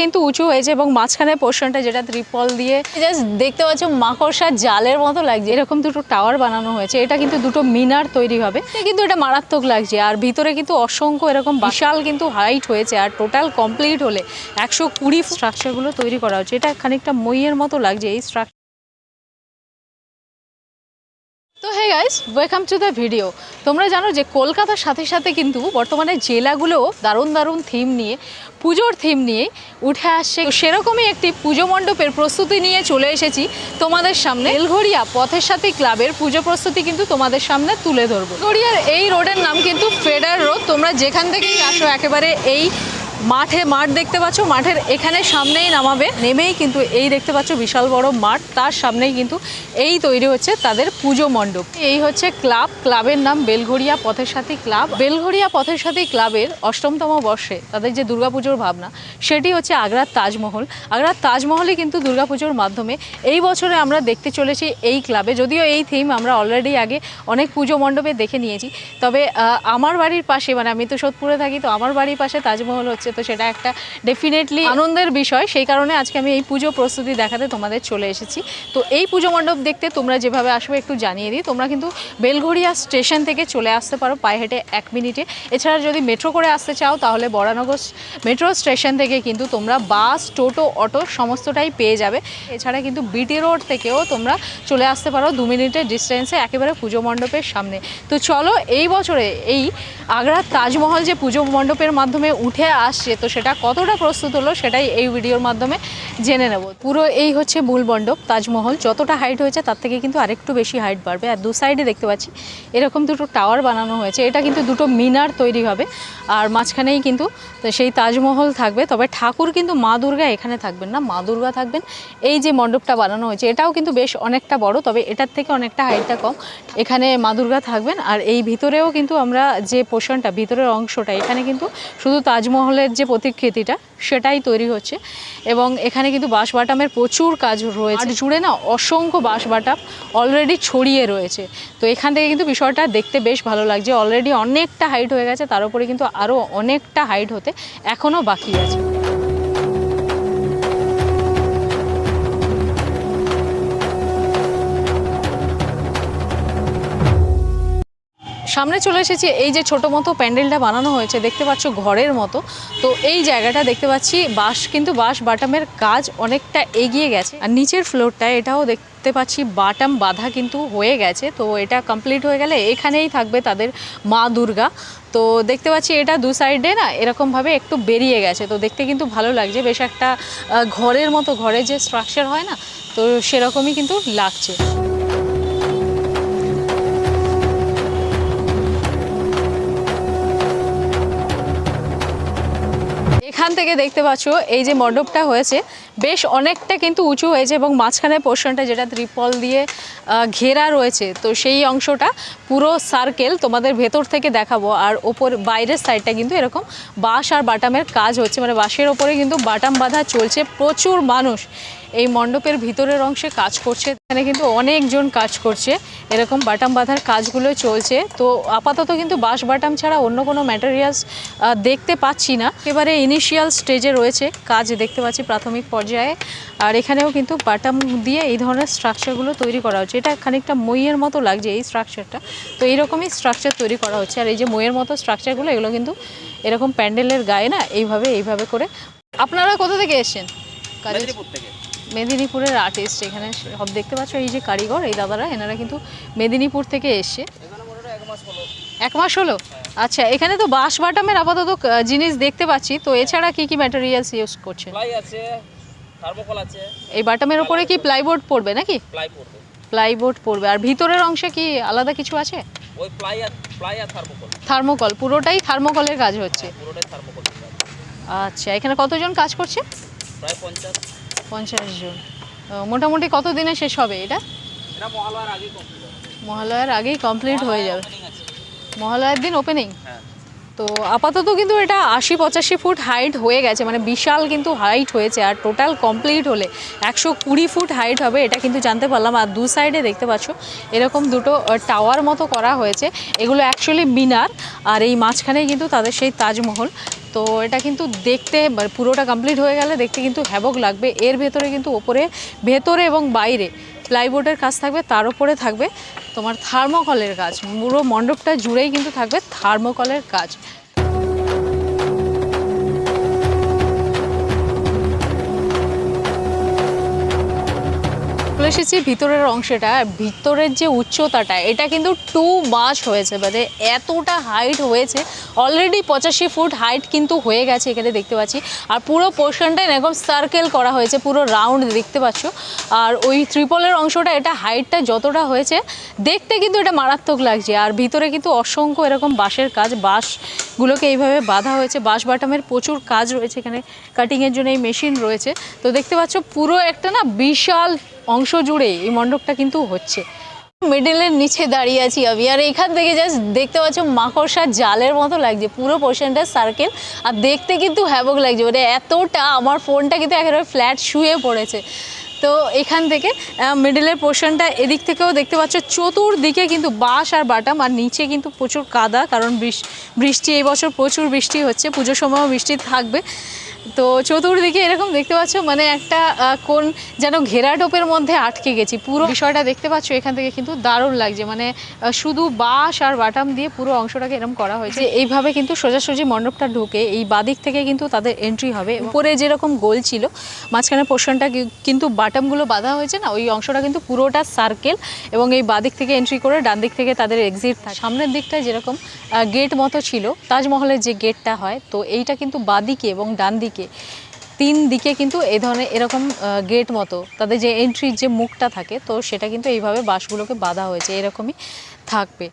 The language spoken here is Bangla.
কিন্তু উঁচু হয়েছে এবং মাঝখানে পোর্শনটা যেটা ত্রিপল দিয়ে জাস্ট দেখতে পাচ্ছ মাকড়সার জালের মতো লাগছে। এরকম দুটো টাওয়ার বানানো হয়েছে। এটা কিন্তু দুটো মিনার তৈরি হবে। কিন্তু এটা মারাত্মক লাগছে। আর ভিতরে কিন্তু অসংখ্য এরকম বিশাল কিন্তু হাইট হয়েছে। আর টোটাল কমপ্লিট হলে একশো কুড়ি স্ট্রাকচারগুলো তৈরি করা হচ্ছে। এটা খানিকটা মইয়ের মতো লাগছে। এই স্ট্রাকচার তো hey guys welcome to the video তোমরা জানো যে কলকাতার সাথে সাথে কিন্তু বর্তমানে জেলাগুলো দারুণ দারুণ থিম নিয়ে, পুজোর থিম নিয়ে উঠে আসছে। সেরকমই একটি পুজো মণ্ডপের প্রস্তুতি নিয়ে চলে এসেছি তোমাদের সামনে। এলঘড়িয়া পথের সাথে ক্লাবের পুজো প্রস্তুতি কিন্তু তোমাদের সামনে তুলে ধরবো। গড়িয়ার এই রোডের নাম কিন্তু ফেডার রোড তোমরা যেখান থেকেই আসো, একেবারে এই মাঠে মাঠ দেখতে পাচ্ছ, মাঠের এখানে সামনেই নামাবে, নেমেই কিন্তু এই দেখতে পাচ্ছ বিশাল বড় মাঠ, তার সামনেই কিন্তু এই তৈরি হচ্ছে তাদের পুজো মণ্ডপ। এই হচ্ছে ক্লাব, ক্লাবের নাম বেলঘড়িয়া পথের সাথী ক্লাব। বেলঘড়িয়া পথের সাথী ক্লাবের অষ্টমতম বর্ষে তাদের যে দুর্গাপুজোর ভাবনা, সেটি হচ্ছে আগ্রার তাজমহল। আগ্রার তাজমহলই কিন্তু দুর্গাপুজোর মাধ্যমে এই বছরে আমরা দেখতে চলেছি এই ক্লাবে। যদিও এই থিম আমরা অলরেডি আগে অনেক পুজো মণ্ডপে দেখে নিয়েছি, তবে আমার বাড়ির পাশে মানে আমি তো সোদপুরে থাকি, তো আমার বাড়ির পাশে তাজমহল হচ্ছে তো সেটা একটা ডেফিনেটলি আনন্দের বিষয়। সেই কারণে আজকে আমি এই পুজো প্রস্তুতি দেখাতে তোমাদের চলে এসেছি। তো এই পুজো মণ্ডপ দেখতে তোমরা যেভাবে আসবে একটু জানিয়ে দিই। তোমরা কিন্তু বেলঘড়িয়া স্টেশন থেকে চলে আসতে পারো পায়ে হেঁটে এক মিনিটে। এছাড়া যদি মেট্রো করে আসতে চাও, তাহলে বরানগর মেট্রো স্টেশন থেকে কিন্তু তোমরা বাস, টোটো, অটো সমস্তটাই পেয়ে যাবে। এছাড়া কিন্তু বিটি রোড থেকেও তোমরা চলে আসতে পারো দু মিনিটের ডিস্টেন্সে একেবারে পুজো মণ্ডপের সামনে। তো চলো, এই বছরে এই আগ্রার তাজমহল যে পুজো মণ্ডপের মাধ্যমে উঠে আসছে। তো সেটা কতটা প্রস্তুত হলো সেটাই এই ভিডিওর মাধ্যমে জেনে নেব। পুরো এই হচ্ছে মূল মণ্ডপ, তাজমহল। যতটা হাইট হয়েছে তার থেকে কিন্তু আরেকটু বেশি হাইট বাড়বে। আর দু সাইডে দেখতে পাচ্ছি, এরকম দুটো টাওয়ার বানানো হয়েছে। এটা কিন্তু দুটো মিনার তৈরি হবে। আর মাঝখানেই কিন্তু সেই তাজমহল থাকবে। তবে ঠাকুর কিন্তু মা দুর্গা এখানে থাকবেন না, মা দুর্গা থাকবেন। এই যে মণ্ডপটা বানানো হয়েছে, এটাও কিন্তু বেশ অনেকটা বড়, তবে এটার থেকে অনেকটা হাইটটা কম। এখানে মা দুর্গা থাকবেন। আর এই ভিতরেও কিন্তু আমরা যে পোর্শনটা ভিতরের অংশটা, এখানে কিন্তু শুধু তাজমহলের যে প্রতিকৃতিটা, সেটাই তৈরি হচ্ছে। এবং এখানে কিন্তু বাঁশবাটামের প্রচুর কাজ রয়েছে। জুড়ে না অসংখ্য বাঁশবাটাম অলরেডি ছড়িয়ে রয়েছে। তো এখান থেকে কিন্তু বিষয়টা দেখতে বেশ ভালো লাগছে। অলরেডি অনেকটা হাইট হয়ে গেছে, তার উপরে কিন্তু আরও অনেকটা হাইট হতে এখনও বাকি আছে। সামনে চলে এসেছি, এই যে ছোট মতো প্যান্ডেলটা বানানো হয়েছে, দেখতে পাচ্ছ ঘরের মতো। তো এই জায়গাটা দেখতে পাচ্ছি, বাঁশ, কিন্তু বাঁশ, বাটামের কাজ অনেকটা এগিয়ে গেছে। আর নিচের ফ্লোরটা এটাও দেখতে পাচ্ছি, বাটাম বাঁধা কিন্তু হয়ে গেছে। তো এটা কমপ্লিট হয়ে গেলে এখানেই থাকবে তাদের মা দুর্গা। তো দেখতে পাচ্ছি এটা দু সাইডে না, এরকমভাবে একটু বেরিয়ে গেছে। তো দেখতে কিন্তু ভালো লাগছে, বেশ একটা ঘরের মতো, ঘরের যে স্ট্রাকচার হয় না, তো সেরকমই কিন্তু লাগছে। এখান থেকে দেখতে পাচ্ছ, এই যে মণ্ডপটা হয়েছে, বেশ অনেকটা কিন্তু উঁচু হয়েছে এবং মাঝখানে পোর্শনটা যেটা ত্রিপল দিয়ে ঘেরা রয়েছে, তো সেই অংশটা পুরো সার্কেল তোমাদের ভেতর থেকে দেখাবো। আর ওপর, বাইরের সাইডটা কিন্তু এরকম বাঁশ আর বাটামের কাজ হচ্ছে মানে বাঁশের ওপরে কিন্তু বাটাম বাঁধা চলছে প্রচুর মানুষ। এই মণ্ডপের ভিতরের অংশে কাজ করছে। এখানে কিন্তু অনেকজন কাজ করছে। এরকম বাটাম বাঁধার কাজগুলো চলছে। তো আপাতত কিন্তু বাঁশ বাটাম ছাড়া অন্য কোনো ম্যাটেরিয়ালস দেখতে পাচ্ছি না। এবারে ইনিশিয়াল স্টেজে রয়েছে কাজ দেখতে পাচ্ছি প্রাথমিক পর্যায়ে। আর এখানেও কিন্তু বাটাম দিয়ে এই ধরনের স্ট্রাকচারগুলো তৈরি করা হচ্ছে। এটা খানিকটা মইয়ের মতো লাগছে এই স্ট্রাকচারটা তো এইরকমই স্ট্রাকচার তৈরি করা হচ্ছে। আর এই যে মইয়ের মতো স্ট্রাকচারগুলো এগুলো কিন্তু এরকম প্যান্ডেলের গায়ে না, এইভাবে এইভাবে করে। আপনারা কোথা থেকে এসেছেন? থেকে। মেদিনীপুরের আর্টিস্ট এখানে সব দেখতে পাচ্ছ এই যে কারিগর এই দাদারা এনারা কিন্তু মেদিনীপুর থেকে মোটামুটি এক মাস হলো। আচ্ছা এখানে তো বাঁশ বাটামের আপাতত জিনিস দেখতে পাচ্ছি। তো এছাড়া কি কি ম্যাটেরিয়ালস ইউজ করছেন? প্লাই আছে থার্মোকল আছে। এই বাটামের ওপরে কি প্লাইবোর্ড পড়বে নাকি? প্লাইবোর্ড পড়বে। আর ভিতরের অংশে কি আলাদা কিছু আছে? ওই প্লাই আর প্লাই আর থার্মোকল থার্মোকল পুরোটাই থার্মোকলের কাজ হচ্ছে। পুরোটাই থার্মোকল আচ্ছা এখানে কতজন কাজ করছে? প্রায় পঞ্চাশ। পঞ্চাশ জন। মোটামুটি কত দিনে শেষ হবে এটা? এটা মহালয়ার আগেই কমপ্লিট মহালয়ার আগেই কমপ্লিট হয়ে যাবে। মহালয়ার দিন ওপেনিং হ্যাঁ। তো আপাতত কিন্তু এটা আশি পঁচাশি ফুট হাইট হয়ে গেছে মানে বিশাল কিন্তু হাইট হয়েছে আর টোটাল কমপ্লিট হলে একশো কুড়ি ফুট হাইট হবে, এটা কিন্তু জানতে পারলাম। আর দু সাইডে দেখতে পাচ্ছ, এরকম দুটো টাওয়ার মতো করা হয়েছে, এগুলো অ্যাকচুয়ালি মিনার আর এই মাঝখানে কিন্তু তাদের সেই তাজমহল। তো এটা কিন্তু দেখতে পুরোটা কমপ্লিট হয়ে গেলে দেখতে কিন্তু হ্যাবক লাগবে। এর ভেতরে কিন্তু ওপরে, ভেতরে এবং বাইরে প্লাইবোর্ডের কাজ থাকবে, তার উপরে থাকবে তোমার থার্মোকলের কাজ। পুরো মণ্ডপটা জুড়েই কিন্তু থাকবে থার্মোকলের কাজ। চলে এসেছি ভিতরের অংশটা, ভিতরের যে উচ্চতাটা, এটা কিন্তু টু মাছ হয়েছে মানে এতটা হাইট হয়েছে। অলরেডি পঁচাশি ফুট হাইট কিন্তু হয়ে গেছে এখানে দেখতে পাচ্ছি। আর পুরো পোর্শনটা এরকম সার্কেল করা হয়েছে, পুরো রাউন্ড দেখতে পাচ্ছ। আর ওই ত্রিপলের অংশটা, এটা হাইটটা যতটা হয়েছে, দেখতে কিন্তু এটা মারাত্মক লাগছে। আর ভিতরে কিন্তু অসংখ্য এরকম বাঁশের কাজ, বাঁশগুলোকে এইভাবে বাঁধা হয়েছে, বাঁশ বাটামের প্রচুর কাজ রয়েছে এখানে। কাটিংয়ের জন্য এই মেশিন রয়েছে। তো দেখতে পাচ্ছ, পুরো একটা না বিশাল অংশ জুড়ে এই মণ্ডপটা কিন্তু হচ্ছে। মিডলের নিচে দাঁড়িয়ে আছি আমি, আর এখান থেকে জাস্ট দেখতে পাচ্ছ মাকড়সার জালের মতো লাগছে, পুরো পোর্শনটা সার্কেল আর দেখতে কিন্তু হ্যাবক লাগছে মানে এতটা আমার ফোনটা কিন্তু একেবারে ফ্ল্যাট শুয়ে পড়েছে। তো এখান থেকে মিডলের পোর্শনটা এদিক থেকেও দেখতে পাচ্ছ, চতুর্দিকে কিন্তু বাঁশ আর বাটাম, আর নিচে কিন্তু প্রচুর কাদা, কারণ বৃষ- বৃষ্টি, এই বছর প্রচুর বৃষ্টি হচ্ছে, পুজোর সময়ও বৃষ্টি থাকবে। তো চতুর্দিকে এরকম দেখতে পাচ্ছ মানে একটা কোন যেন ঘেরা টোপের মধ্যে আটকে গেছি। পুরো বিষয়টা দেখতে পাচ্ছ এখান থেকে কিন্তু দারুণ লাগছে। মানে শুধু বাঁশ আর বাটাম দিয়ে পুরো অংশটাকে এরকম করা হয়েছে। এইভাবে কিন্তু সোজাসুজি মণ্ডপটা ঢুকে এই বাদিক থেকে কিন্তু তাদের এন্ট্রি হবে। উপরে যেরকম গোল ছিল মাঝখানে পোর্শনটা কিন্তু বাটামগুলো বাঁধা হয়েছে না ওই অংশটা কিন্তু পুরোটা সার্কেল এবং এই বাদিক থেকে এন্ট্রি করে ডান দিক থেকে তাদের এক্সিট থাকে। সামনের দিকটা যেরকম গেট মতো ছিল তাজমহলের যে গেটটা হয় তো এইটা কিন্তু বাদিকে এবং ডান দিকে তিন দিকে কিন্তু এই ধরনের এরকম গেট মতো, তাদের যে এন্ট্রির যে মুখটা থাকে, তো সেটা কিন্তু এইভাবে বাঁশগুলোকে বাঁধা হয়েছে, এরকমই থাকবে।